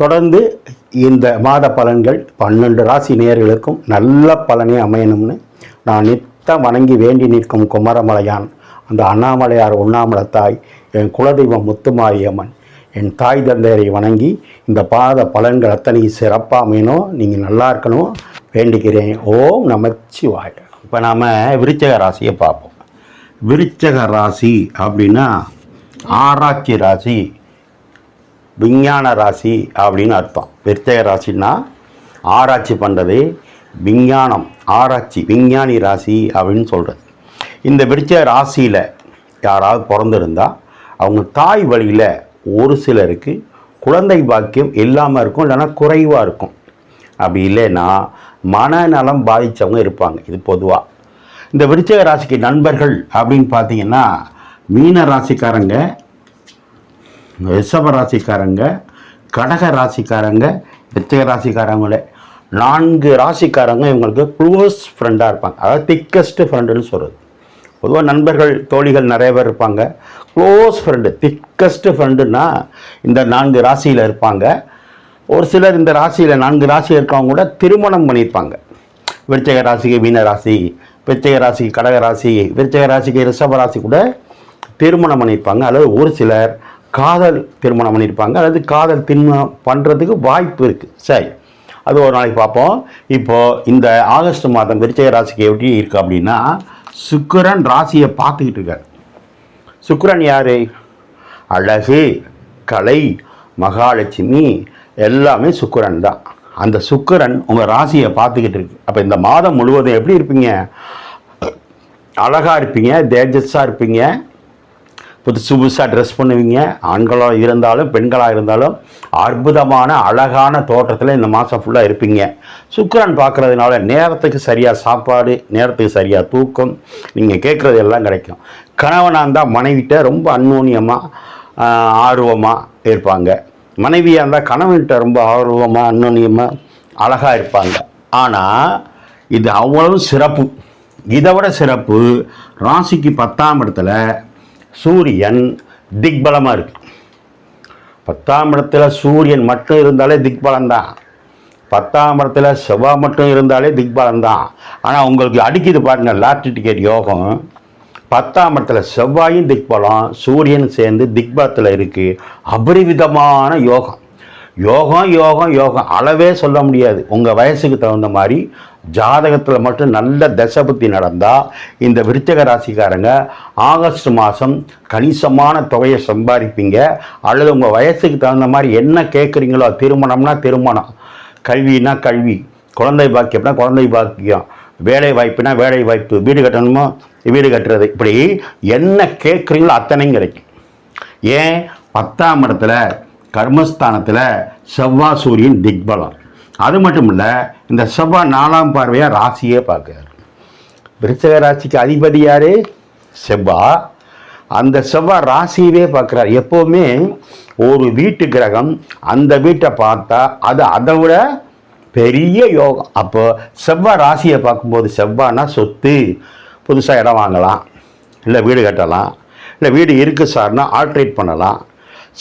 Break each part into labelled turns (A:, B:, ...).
A: தொடர்ந்து இந்த மாத பலன்கள் பன்னெண்டு ராசி நேயர்களுக்கும் நல்ல பலனே அமையணும்னு நான் நித்தம் வணங்கி வேண்டி நிற்கும் குமரமலையான் அந்த அண்ணாமலையார் உண்ணாமலை தாய் என் குலதெய்வம் முத்துமாரியம்மன் என் தாய் தந்தையரை வணங்கி இந்த பாத பலன்கள் அத்தனை சிறப்பாக அமையணும். நீங்கள் நல்லா இருக்கணும். வேண்டிக்கிறேன் ஓம் நமச்சிவாய. இப்போ நாம் விருச்சக ராசியை பார்ப்போம். விருச்சக ராசி அப்படின்னா ஆராய்ச்சி ராசி விஞ்ஞான ராசி அப்படின்னு அர்த்தம். விருத்தக ராசின்னா ஆராய்ச்சி பண்ணுறது விஞ்ஞானம் ஆராய்ச்சி விஞ்ஞானி ராசி அப்படின்னு சொல்கிறது இந்த விருச்சக ராசியில் யாராவது பிறந்திருந்தால் அவங்க தாய் வழியில் ஒரு சிலருக்கு குழந்தை பாக்கியம் இல்லாமல் இருக்கும் இல்லைன்னா குறைவாக இருக்கும். அப்படி இல்லைன்னா மனநலம் பாதித்தவங்க இருப்பாங்க. இது பொதுவாக இந்த விருச்சக ராசிக்கு நண்பர்கள் அப்படின்னு பார்த்தீங்கன்னா மீன ராசிக்காரங்க ரிஷப ராசிக்காரங்க கடக ராசிக்காரங்க விருச்சிக ராசிக்காரங்களே. நான்கு ராசிக்காரங்க இவங்களுக்கு க்ளோஸ் ஃப்ரெண்டாக இருப்பாங்க. அதாவது திக்கஸ்ட்டு ஃப்ரெண்டுன்னு சொல்கிறது பொதுவாக நண்பர்கள் தோழிகள் நிறைய பேர் இருப்பாங்க. க்ளோஸ் ஃப்ரெண்டு திக்கஸ்ட்டு ஃப்ரெண்டுன்னா இந்த நான்கு ராசியில் இருப்பாங்க. ஒரு சிலர் இந்த ராசியில் நான்கு ராசி இருக்கவங்க கூட திருமணம் பண்ணியிருப்பாங்க. விருச்சக ராசிக்கு மீன ராசி விருச்சக ராசிக்கு கடக ராசி விருச்சக ராசிக்கு ரிஷப ராசி கூட திருமணம் பண்ணியிருப்பாங்க. அல்லது ஒரு சிலர் காதல் திருமணம் பண்ணியிருப்பாங்க. அதாவது காதல் திருமணம் பண்ணுறதுக்கு வாய்ப்பு இருக்குது சரி. அது ஒரு நாளைக்கு பார்ப்போம். இப்போது இந்த ஆகஸ்ட் மாதம் விருச்சக ராசிக்கு எப்படி இருக்குது அப்படின்னா சுக்கிரன் ராசியை பார்த்துக்கிட்டு இருக்கார். சுக்கிரன் யார்? அழகு கலை மகாலட்சுமி எல்லாமே சுக்கிரன் தான். அந்த சுக்கிரன் உங்கள் ராசியை பார்த்துக்கிட்டு இருக்கு. அப்போ இந்த மாதம் முழுவதும் எப்படி இருப்பீங்க? அழகாக இருப்பீங்க தேஜஸாக இருப்பீங்க. புதுசு புதுசாக ட்ரெஸ் பண்ணுவீங்க. ஆண்களாக இருந்தாலும் பெண்களாக இருந்தாலும் அற்புதமான அழகான தோற்றத்தில் இந்த மாதம் ஃபுல்லாக இருப்பீங்க. சுக்கரன் பார்க்குறதுனால நேரத்துக்கு சரியாக சாப்பாடு நேரத்துக்கு சரியாக தூக்கம் நீங்கள் கேட்குறது எல்லாம் கிடைக்கும். கணவனாக இருந்தால் மனைவிட்ட ரொம்ப அந்நோன்யமாக ஆர்வமாக இருப்பாங்க. மனைவியாக இருந்தால் கணவன்கிட்ட ரொம்ப ஆர்வமாக அந்நோன்யமாக அழகாக இருப்பாங்க. ஆனால் இது அவ்வளவு சிறப்பு. இதை விட சிறப்பு ராசிக்கு பத்தாம் இடத்துல சூரியன் திக்பலமாக இருக்கு. பத்தாம் இடத்துல சூரியன் மட்டும் இருந்தாலே திக்பலம் தான் பத்தாம் இடத்துல செவ்வாய் மட்டும் இருந்தாலே திக்பலம் தான் ஆனால் உங்களுக்கு அடிக்குது பாருங்கள் லாட்ரி டிக்கெட் யோகம். பத்தாம் இடத்துல செவ்வாயும் திக்பலம் சூரியன் சேர்ந்து திக்பலத்தில் இருக்குது அபரிவிதமான யோகம். யோகம் யோகம் யோகம். அளவே சொல்ல முடியாது. உங்கள் வயசுக்கு தகுந்த மாதிரி ஜாதகத்தில் மட்டும் நல்ல தசபுத்தி நடந்தால் இந்த விருச்சக ராசிக்காரங்க ஆகஸ்ட் மாதம் கணிசமான தொகையை சம்பாதிப்பீங்க. அல்லது உங்கள் வயசுக்கு தகுந்த மாதிரி என்ன கேட்குறீங்களோ திருமணம்னா திருமணம். கல்வினா கல்வி. குழந்தை பாக்கியம்னா குழந்தை பாக்கியம். வேலை வாய்ப்புனா வேலை வாய்ப்பு. வீடு கட்டணுமோ? வீடு கட்டுறது. இப்படி என்ன கேட்குறீங்களோ அத்தனையும் கிடைக்கும். ஏன்? பத்தாம் இடத்துல கர்மஸ்தானத்தில் செவ்வாய் சூரியன் திக்பலம். அது மட்டும் இல்லை இந்த செவ்வாய் நாலாம் பார்வையாக ராசியே பார்க்குறாரு. விருச்சக ராசிக்கு அதிபதி யாரு? செவ்வாய் அந்த செவ்வாய் ராசியவே பார்க்குறாரு. எப்போவுமே ஒரு வீட்டு கிரகம் அந்த வீட்டை பார்த்தா அது அதை விட பெரிய யோகம். அப்போ செவ்வாய் ராசியை பார்க்கும்போது செவ்வாய்னா சொத்து. புதுசாக இடம் வாங்கலாம் இல்லை வீடு கட்டலாம் இல்லை வீடு இருக்குது சார்னா ஆல்ட்ரேட் பண்ணலாம்.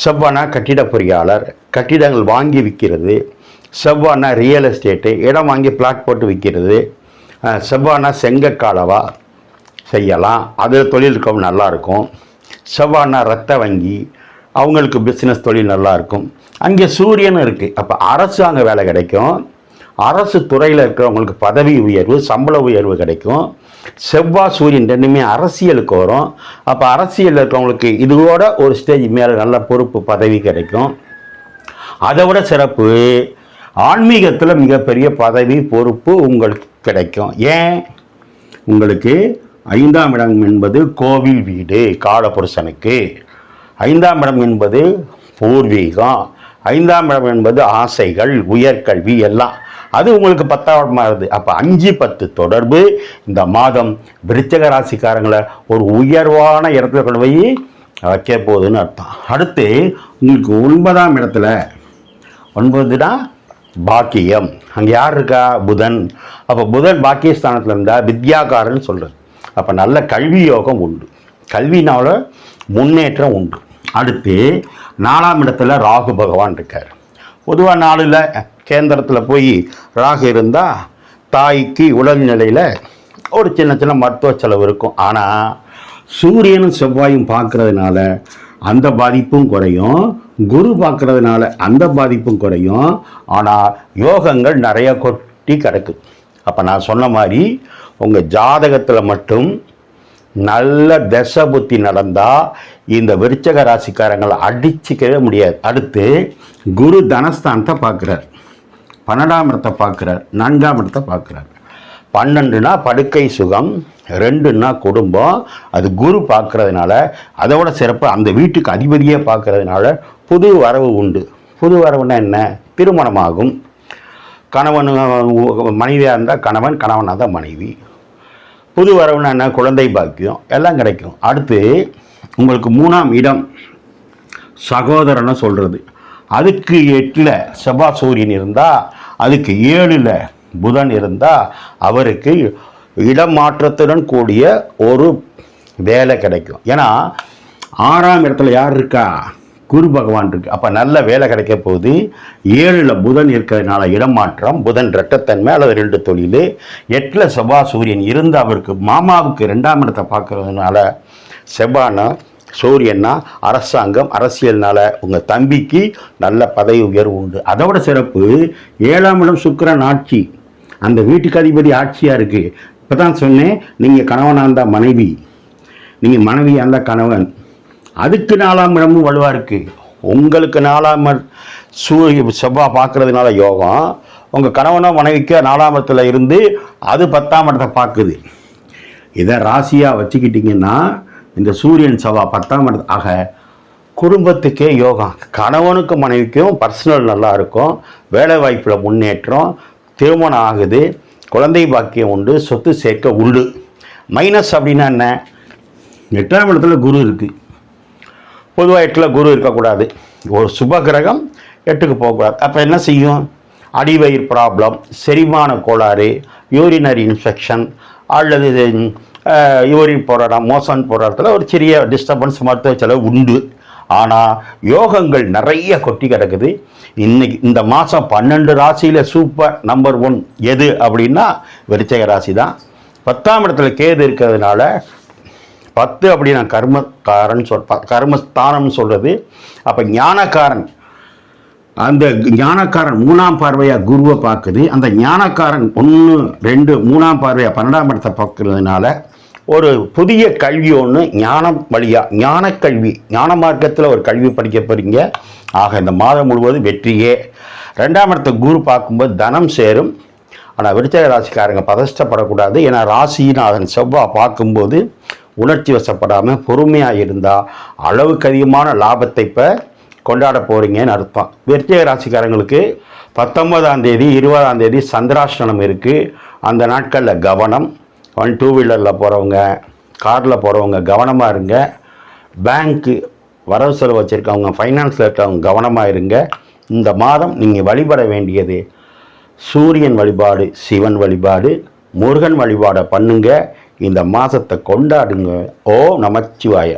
A: செவ்வானா கட்டிட பொறியாளர் கட்டிடங்கள் வாங்கி விற்கிறது செவ்வானா ரியல் எஸ்டேட்டு இடம் வாங்கி பிளாட் போட்டு விற்கிறது செவ்வானா செங்கக்காலவா செய்யலாம். அதில் தொழில் இருக்கவும் நல்லாயிருக்கும் செவ்வானா ரத்த வங்கி அவங்களுக்கு பிஸ்னஸ் தொழில் நல்லாயிருக்கும் அங்கே சூரியன் இருக்குது அப்போ அரசாங்க வேலை கிடைக்கும். அரசு துறையில் இருக்கிறவங்களுக்கு பதவி உயர்வு சம்பள உயர்வு கிடைக்கும். செவ்வாய் சூரியன் ரெண்டுமே அரசியலுக்கு வரும். அப்போ அரசியலில் இருக்கிறவங்களுக்கு இதுவோட ஒரு ஸ்டேஜ் மேலே நல்ல பொறுப்பு பதவி கிடைக்கும். அதை விட சிறப்பு ஆன்மீகத்தில் மிகப்பெரிய பதவி பொறுப்பு உங்களுக்கு கிடைக்கும். ஏன்? உங்களுக்கு ஐந்தாம் இடம் என்பது கோவில் வீடு காலபுருஷனுக்கு. ஐந்தாம் இடம் என்பது பூர்வீகம். ஐந்தாம் இடம் என்பது ஆசைகள் உயர்கல்வி எல்லாம். அது உங்களுக்கு பத்தாம் வருது அப்போ அஞ்சு பத்து தொடர்பு இந்த மாதம் விருச்சக ராசிக்காரங்களை ஒரு உயர்வான இடத்துல கொண்டு போய் வைக்க போகுதுன்னு அர்த்தம். அடுத்து உங்களுக்கு ஒன்பதாம் இடத்துல ஒன்பதுனா பாக்கியம். அங்கே யார் இருக்கா? புதன். அப்போ புதன் பாக்கியஸ்தானத்தில் இருந்தால் வித்யாகாரன் சொல்கிறது அப்போ நல்ல கல்வி யோகம் உண்டு. கல்வினால முன்னேற்றம் உண்டு. அடுத்து நாலாம் இடத்துல ராகு பகவான் இருக்கார். பொதுவாக நாளில் கேந்திரத்தில் போய் ராகு இருந்தால் தாய்க்கு உடல்நிலையில் ஒரு சின்ன சின்ன மருத்துவ செலவு இருக்கும். ஆனால் சூரியனும் செவ்வாயும் பார்க்குறதுனால அந்த பாதிப்பும் குறையும். குரு பார்க்குறதுனால அந்த பாதிப்பும் குறையும். ஆனால் யோகங்கள் நிறைய கொட்டி கிடக்கு. அப்போ நான் சொன்ன மாதிரி உங்கள் ஜாதகத்தில் மட்டும் நல்ல தசை புத்தி நடந்தால் இந்த விருச்சக ராசிக்காரங்களை அடிச்சிக்கவே முடியாது. அடுத்து குரு தனஸ்தானத்தை பார்க்குறார். பன்னெண்டாம் இடத்தை பார்க்குறார். நான்காம் இடத்தை பார்க்குறார். பன்னெண்டுனா படுக்கை சுகம் ரெண்டுன்னா குடும்பம். அது குரு பார்க்குறதுனால அதோட சிறப்பு அந்த வீட்டுக்கு அதிபதியே பார்க்கறதுனால புது வரவு உண்டு. புது வரவுன்னா என்ன? திருமணமாகும். கணவன் மனைவியாக இருந்தால் கணவன் கணவனாக தான் மனைவி. புது வரவுனா என்ன? குழந்தை பாக்கியம். எல்லாம் கிடைக்கும். அடுத்து உங்களுக்கு மூணாம் இடம் சகோதரனை சொல்கிறது அதுக்கு எட்டில் செவ்வா சூரியன் இருந்தால் அதுக்கு ஏழில் புதன் இருந்தால் அவருக்கு இடமாற்றத்துடன் கூடிய ஒரு வேலை கிடைக்கும். ஏன்னா ஆறாம் இடத்துல யார் இருக்கா? குரு பகவான் இருக்கு. அப்போ நல்ல வேலை கிடைக்க போகுது. ஏழில் புதன் இருக்கிறதுனால இடமாற்றம் புதன் ரெட்டத்தன்மை அல்லது ரெண்டு தொழில். எட்டில் செவ்வா சூரியன் இருந்து அவருக்கு மாமாவுக்கு ரெண்டாம் இடத்தை பார்க்கறதுனால செவ்வானா சூரியன்னா அரசாங்கம் அரசியல்னால உங்கள் தம்பிக்கு நல்ல பதவி உயர்வு உண்டு. அதோட சிறப்பு ஏழாம் இடம் சுக்கிரன் ஆட்சி. அந்த வீட்டுக்கு அதிபதி ஆட்சியாக இருக்குது இப்போ தான் சொன்னேன் நீங்கள் கணவனாக இருந்தால் மனைவி. நீங்கள் மனைவியாக இருந்தால் கணவன். அதுக்கு நாலாம் இடமும் வலுவாக இருக்குது உங்களுக்கு நாலாம் சூரிய செவ்வாய் பார்க்குறதுனால யோகம். உங்கள் கணவனோ மனைவிக்கோ நாலாம் இடத்துல இருந்து அது பத்தாம் இடத்தை பார்க்குது. இதை ராசியாக வச்சுக்கிட்டிங்கன்னா இந்த சூரியன் செவ்வாய் பத்தாம் இடத்து ஆக குடும்பத்துக்கே யோகம். கணவனுக்கும் மனைவிக்கும் பர்சனல் நல்லா இருக்கும். வேலை வாய்ப்பில் முன்னேற்றம் திருமணம் ஆகுது. குழந்தை பாக்கியம் உண்டு சொத்து சேர்க்க உண்டு. மைனஸ் அப்படின்னா என்ன? எட்டாம் இடத்துல குரு இருக்குது பொதுவாக எட்டில் குரு இருக்கக்கூடாது. ஒரு சுப கிரகம் எட்டுக்கு போகக்கூடாது. அப்போ என்ன செய்யும்? அடிவயிறு ப்ராப்ளம் செரிமான கோளாறு யூரினரி இன்ஃபெக்ஷன் அல்லது யூரின் போராட்டம் மோசன் போராட்டத்தில் ஒரு சிறிய டிஸ்டர்பன்ஸ் மருத்துவ செலவு உண்டு. ஆனால் யோகங்கள் நிறைய கொட்டி கிடக்குது. இன்னைக்கு இந்த மாதம் பன்னெண்டு ராசியில் சூப்பர் நம்பர் ஒன் எது அப்படின்னா விருச்சக ராசி தான் பத்தாம் இடத்துல கேது இருக்கிறதுனால பத்து அப்படின்னா கர்மக்காரன் சொல் கர்மஸ்தானம்னு சொல்கிறது அப்போ ஞானக்காரன் அந்த ஞானக்காரன் மூணாம் பார்வையாக குருவை பார்க்குது. அந்த ஞானக்காரன் ஒன்று ரெண்டு மூணாம் பார்வையாக பன்னெண்டாம் இடத்தை பார்க்கறதுனால ஒரு புதிய கல்வி ஒன்று ஞானம் வழியாக ஞான கல்வி ஞான மார்க்கத்தில் ஒரு கல்வி படிக்க போகிறீங்க ஆக இந்த மாதம் முழுவதும் வெற்றியே. ரெண்டாம் இடத்தை குரு பார்க்கும்போது தனம் சேரும். ஆனால் விருச்சக ராசிக்காரங்க பதஷ்டப்படக்கூடாது. ஏன்னா ராசிநாதன் செவ்வாய் பார்க்கும்போது உணர்ச்சி வசப்படாமல் பொறுமையாக இருந்தால் அளவுக்கு அதிகமான லாபத்தை இப்போ கொண்டாட போகிறீங்கன்னு அர்த்தம். விருச்சிக ராசிக்காரங்களுக்கு பத்தொன்பதாம் தேதி இருபதாம் தேதி சந்திராஷ்டனம் இருக்குது அந்த நாட்களில் கவனம். ஒன் டூ வீலரில் போகிறவங்க காரில் போகிறவங்க கவனமாக இருங்க. பேங்க்கு வரவு செலவு வச்சுருக்கவங்க ஃபைனான்ஸில் இருக்கவங்க கவனமாக இருங்க. இந்த மாதம் நீங்கள் வழிபட வேண்டியது சூரியன் வழிபாடு சிவன் வழிபாடு முருகன் வழிபாடை பண்ணுங்கள் இந்த மாதத்தை கொண்டாடுங்க. ஓ நமச்சிவாய.